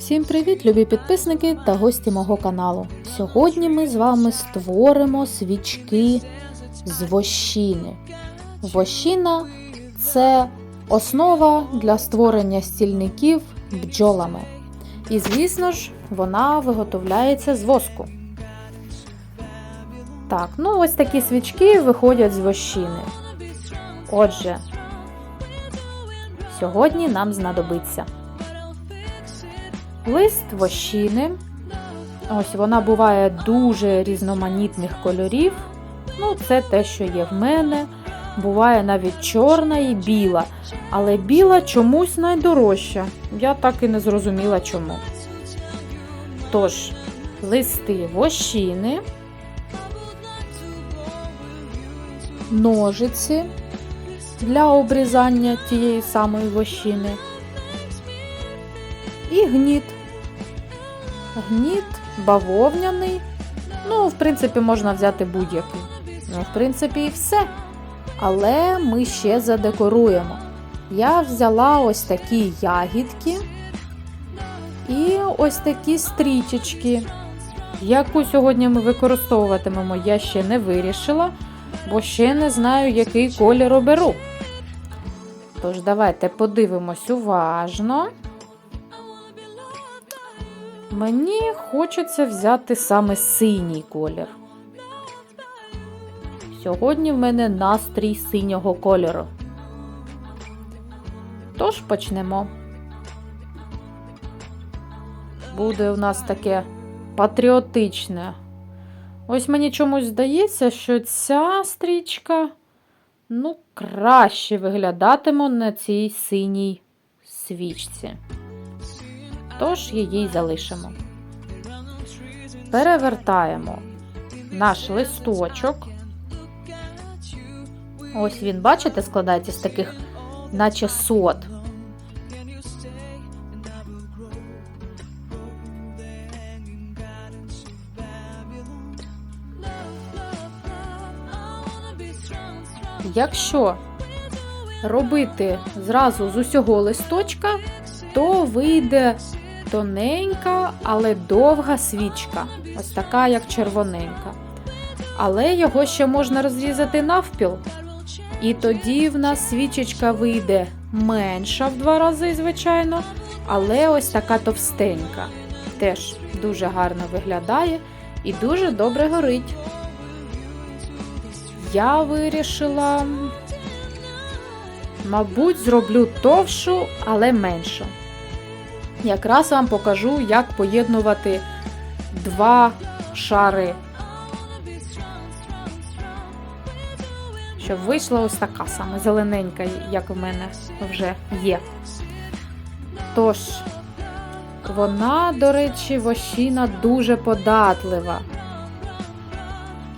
Всім привіт, любі підписники та гості мого каналу. Сьогодні ми з вами створимо свічки з вощини. Вощина це основа для створення стільників бджолами. І, звісно ж, вона виготовляється з воску. Так, ну ось такі свічки виходять з вощини. Отже, сьогодні нам знадобиться лист вощини. Ось вона буває дуже різноманітних кольорів. Ну, це те, що є в мене. Буває навіть чорна і біла. Але біла чомусь найдорожча. Я так і не зрозуміла чому. Тож, листи вощини, ножиці для обрізання тієї самої вощини і гніт. Гніт бавовняний. Ну, в принципі, можна взяти будь-який. Ну, в принципі, і все. Але ми ще задекоруємо. Я взяла ось такі ягідки і ось такі стрічечки. Яку сьогодні ми використовуватимемо, я ще не вирішила, бо ще не знаю, який колір оберу. Тож, давайте подивимось уважно. Мені хочеться взяти саме синій колір. Сьогодні в мене настрій синього кольору. Тож почнемо. Буде у нас таке патріотичне. Ось мені чомусь здається, що ця стрічка ну, краще виглядатиме на цій синій свічці. Тож її й залишимо. Перевертаємо наш листочок. Ось він, бачите, складається з таких, наче сот. Якщо робити зразу з усього листочка, то вийде тоненька, але довга свічка, ось така, як червоненька. Але його ще можна розрізати навпіл. І тоді в нас свічечка вийде менша в два рази, звичайно, але ось така товстенька. Теж дуже гарно виглядає і дуже добре горить. Я вирішила, мабуть, зроблю товшу, але меншу. Якраз вам покажу, як поєднувати два шари, щоб вийшла ось така саме зелененька, як в мене вже є. Тож, вона, до речі, вощина дуже податлива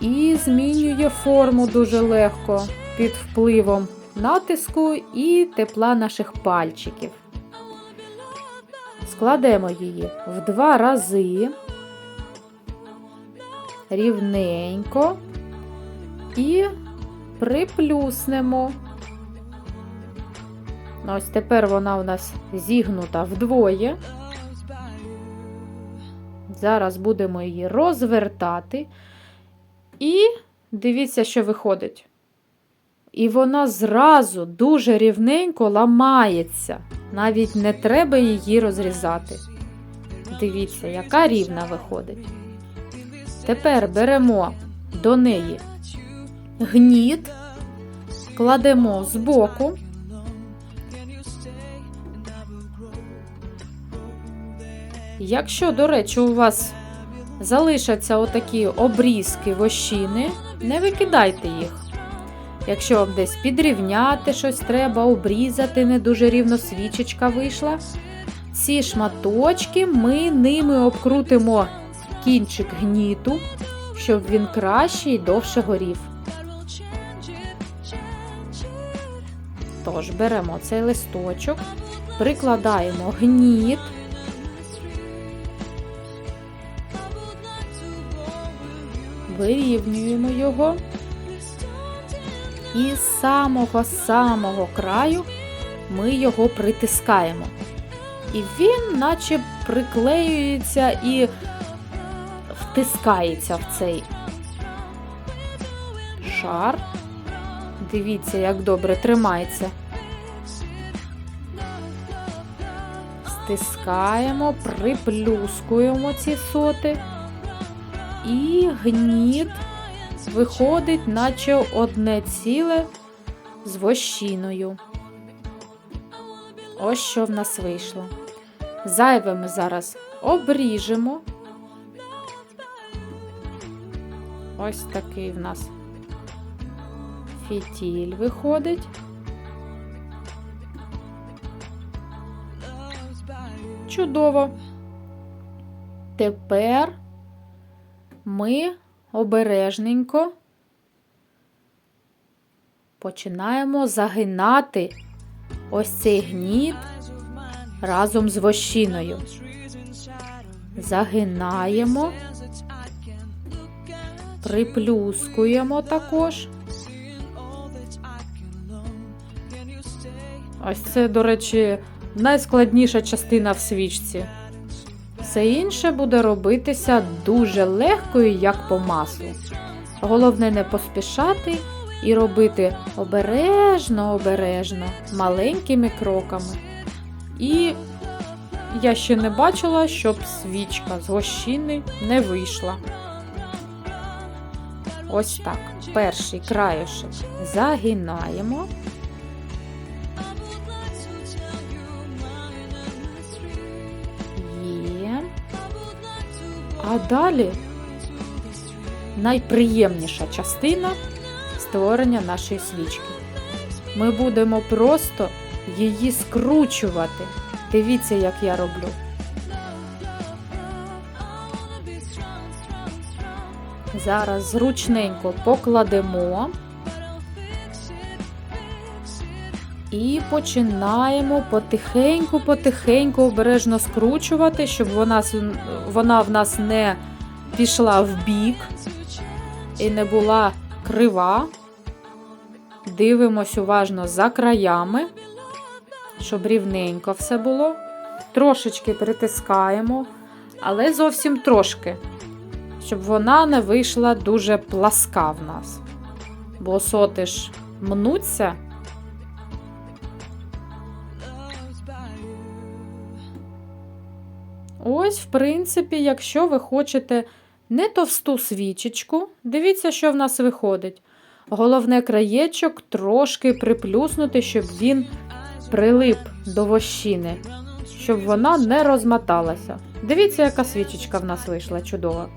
і змінює форму дуже легко під впливом натиску і тепла наших пальчиків. Складемо її в два рази рівненько і приплюснемо. Ось тепер вона у нас зігнута вдвоє. Зараз будемо її розвертати. І дивіться, що виходить. І вона зразу дуже рівненько ламається. Навіть не треба її розрізати. Дивіться, яка рівна виходить. Тепер беремо до неї гніт, кладемо збоку. Якщо, до речі, у вас залишаться отакі обрізки вощини, не викидайте їх. Якщо десь підрівняти щось треба, обрізати, не дуже рівно свічечка вийшла. Ці шматочки ми ними обкрутимо кінчик гніту, щоб він краще і довше горів. Тож беремо цей листочок, прикладаємо гніт. Вирівнюємо його. І з самого-самого краю ми його притискаємо. І він, наче приклеюється і втискається в цей шар. Дивіться, як добре тримається. Стискаємо, приплюскуємо ці соти. І гніт виходить, наче одне ціле з вощиною. Ось що в нас вийшло. Зайве ми зараз обріжемо. Ось такий в нас фітіль виходить. Чудово. Тепер ми обережненько починаємо загинати ось цей гніт разом з вощиною. Загинаємо, приплюскуємо також. Ось це, до речі, найскладніша частина в свічці. Все інше буде робитися дуже легко і як по маслу. Головне не поспішати і робити обережно, обережно, маленькими кроками. І я ще не бачила, щоб свічка з гощини не вийшла. Ось так. Перший краюшек загинаємо. А далі найприємніша частина створення нашої свічки. Ми будемо просто її скручувати. Дивіться, як я роблю. Зараз зручненько покладемо і починаємо потихеньку-потихеньку обережно скручувати, щоб вона, вона в нас не пішла в бік і не була крива. Дивимось уважно за краями, щоб рівненько все було. Трошечки притискаємо, але зовсім трошки, щоб вона не вийшла дуже пласка в нас. Бо соти ж мнуться. Ось, в принципі, якщо ви хочете не товсту свічечку, дивіться, що в нас виходить. Головне краєчок трошки приплюснути, щоб він прилип до вощини, щоб вона не розмоталася. Дивіться, яка свічечка в нас вийшла чудова.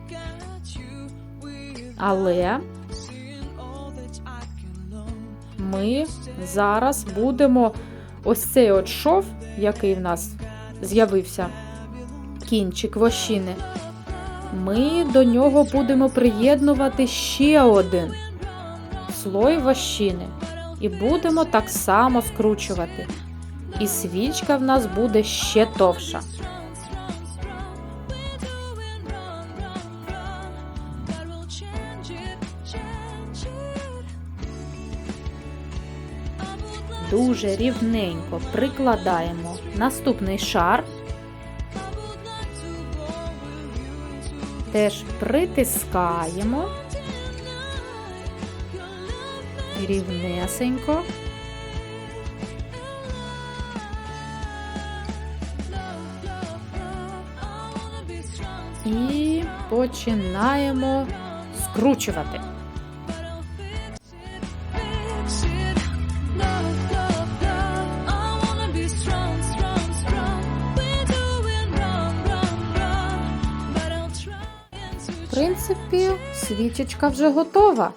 Але ми зараз будемо ось цей от шов, який в нас з'явився, кінчик вощини. Ми до нього будемо приєднувати ще один слой вощини. І будемо так само скручувати. І свічка в нас буде ще товша. Дуже рівненько прикладаємо наступний шар. Теж притискаємо рівнесенько. І починаємо скручувати. Принципі, свічечка вже готова.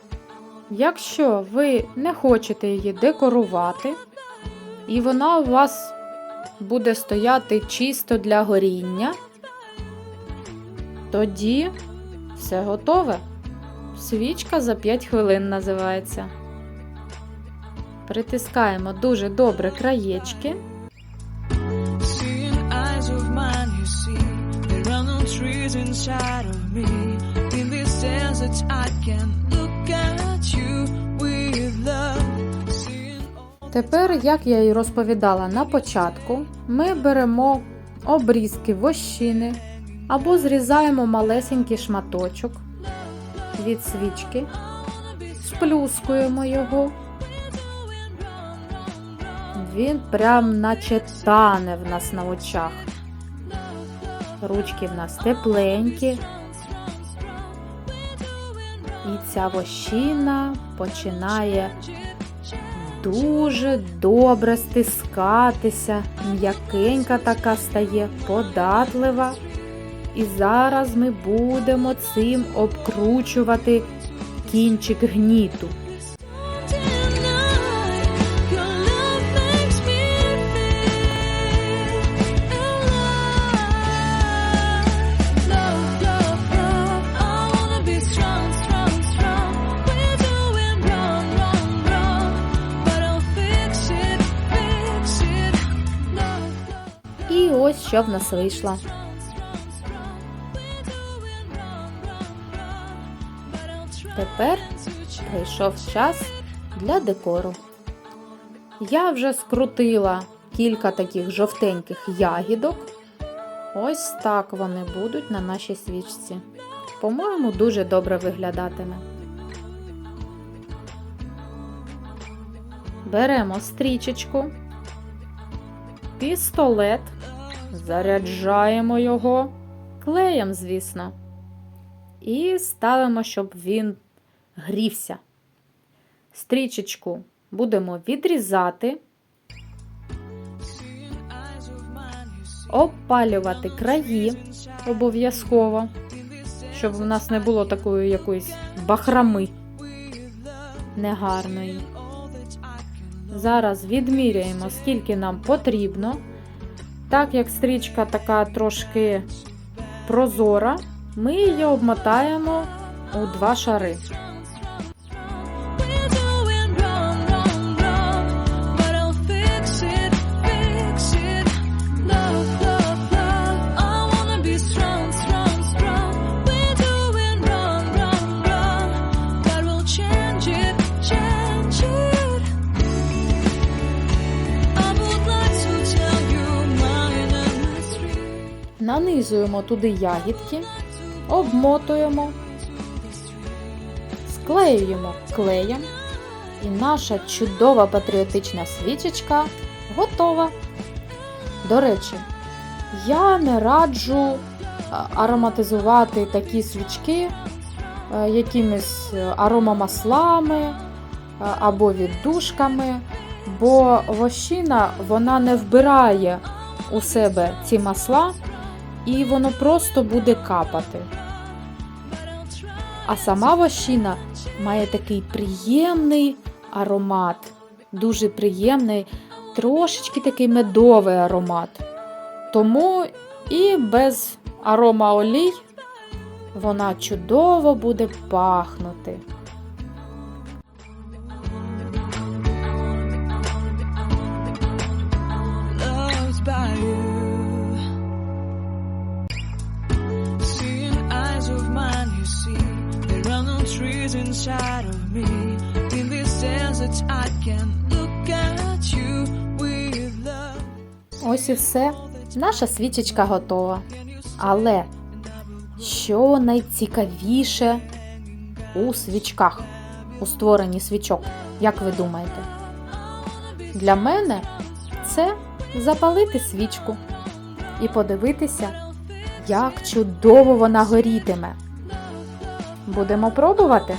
Якщо ви не хочете її декорувати, і вона у вас буде стояти чисто для горіння, тоді все готове. Свічка за 5 хвилин називається. Притискаємо дуже добре краєчки. Trees inside of me. In this desert, I can look at you with love. Тепер, як я і розповідала на початку, ми беремо обрізки вощини або зрізаємо малесенький шматочок від свічки, сплюскуємо його. Він прям наче тане в нас на очах. Ручки в нас тепленькі. І ця вощина починає дуже добре стискатися, м'якенька така стає, податлива. І зараз ми будемо цим обкручувати кінчик гніту. Що в нас вийшло. Тепер прийшов час для декору. Я вже скрутила кілька таких жовтеньких ягідок. Ось так вони будуть на нашій свічці. По-моєму, дуже добре виглядатиме. Беремо стрічечку, пістолет, заряджаємо його клеєм, звісно, і ставимо, щоб він грівся. Стрічечку будемо відрізати, обпалювати краї обов'язково, щоб в нас не було такої якоїсь бахрами негарної. Зараз відміряємо, скільки нам потрібно. Так як стрічка така трошки прозора, ми її обмотаємо у два шари. Нанизуємо туди ягідки, обмотуємо, склеюємо клеєм, і наша чудова патріотична свічечка готова. До речі, я не раджу ароматизувати такі свічки е, якимись е, аромамаслами е, або віддушками, бо вощина вона не вбирає у себе ці масла і воно просто буде капати. А сама вощина має такий приємний аромат, дуже приємний, трошечки такий медовий аромат. Тому і без арома олій вона чудово буде пахнути. Ось і все. Наша свічечка готова. Але що найцікавіше у свічках, у створенні свічок, як ви думаєте? Для мене це запалити свічку і подивитися, як чудово вона горітиме. Будемо пробувати.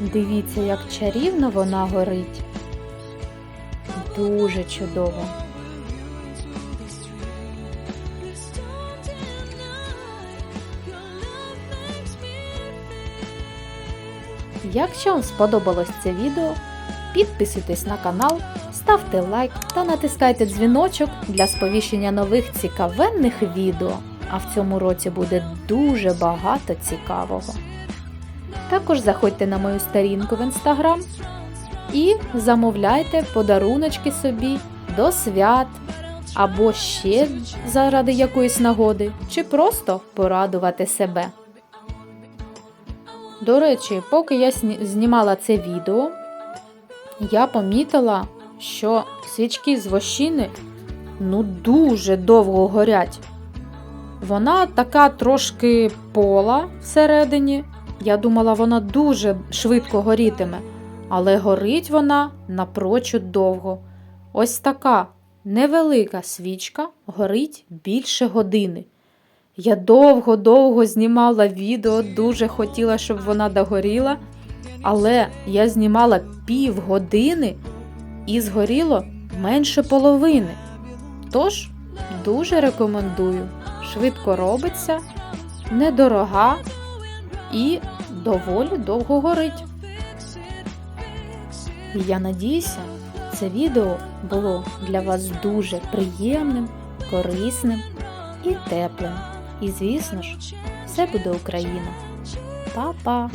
Дивіться, як чарівно вона горить. Дуже чудово. Якщо вам сподобалось це відео, підписуйтесь на канал, ставте лайк та натискайте дзвіночок для сповіщення нових цікавенних відео. А в цьому році буде дуже багато цікавого. Також заходьте на мою сторінку в інстаграм і замовляйте подаруночки собі до свят або ще заради якоїсь нагоди, чи просто порадувати себе. До речі, поки я знімала це відео, я помітила, що свічки з вощини ну дуже довго горять. Вона така трошки пола всередині. Я думала, вона дуже швидко горітиме, але горить вона напрочуд довго. Ось така невелика свічка горить більше години. Я довго-довго знімала відео, дуже хотіла, щоб вона догоріла, але я знімала півгодини і згоріло менше половини. Тож дуже рекомендую. Швидко робиться, недорога і доволі довго горить. Я надіюся, це відео було для вас дуже приємним, корисним і теплим. І, звісно ж, все буде Україна. Па-па!